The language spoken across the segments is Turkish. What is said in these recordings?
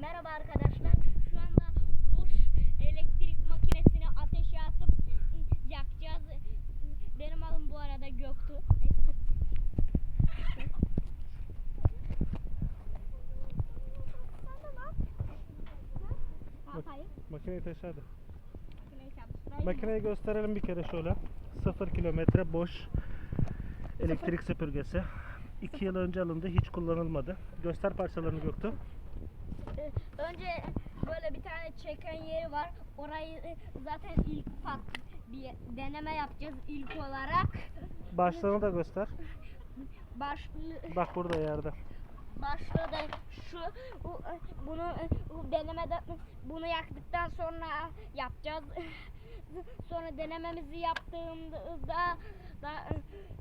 Merhaba arkadaşlar. Şu anda boş elektrik makinesini ateşe atıp yakacağız. Benim adım bu arada Göktuğ. Yapayım? Makineyi taşı hadi. Makineyi çalıştırayım mı? Makineyi gösterelim bir kere şöyle. 0 kilometre boş elektrik süpürgesi. 2 yıl önce alındı. Hiç kullanılmadı. Göster parçalarını Göktuğ. Önce böyle bir tane çeken yeri var. Orayı zaten ilk ufak bir deneme yapacağız ilk olarak. Başlığını da göster. Başlı Bak burada yerde. başlığı da şu bu- bunu bu denemede bunu yaktıktan sonra yapacağız. Sonra denememizi yaptığımızda da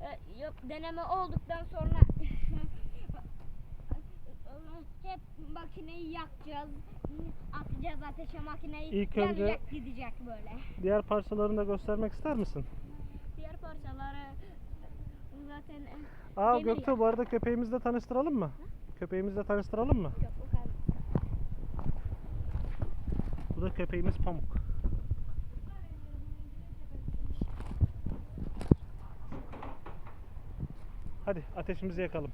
e, deneme olduktan sonra hep makineyi yakacağız. Atacağız ateşe makineyi. İlk önce- yanacak gidecek böyle. Diğer parçalarını da göstermek ister misin? Diğer parçaları zaten e, Aa Göktuğ bu arada köpeğimizi de tanıştıralım mı? Köpeğimizi de tanıştıralım mı? yok o kadar. Bu da köpeğimiz Pamuk. Hadi ateşimizi yakalım.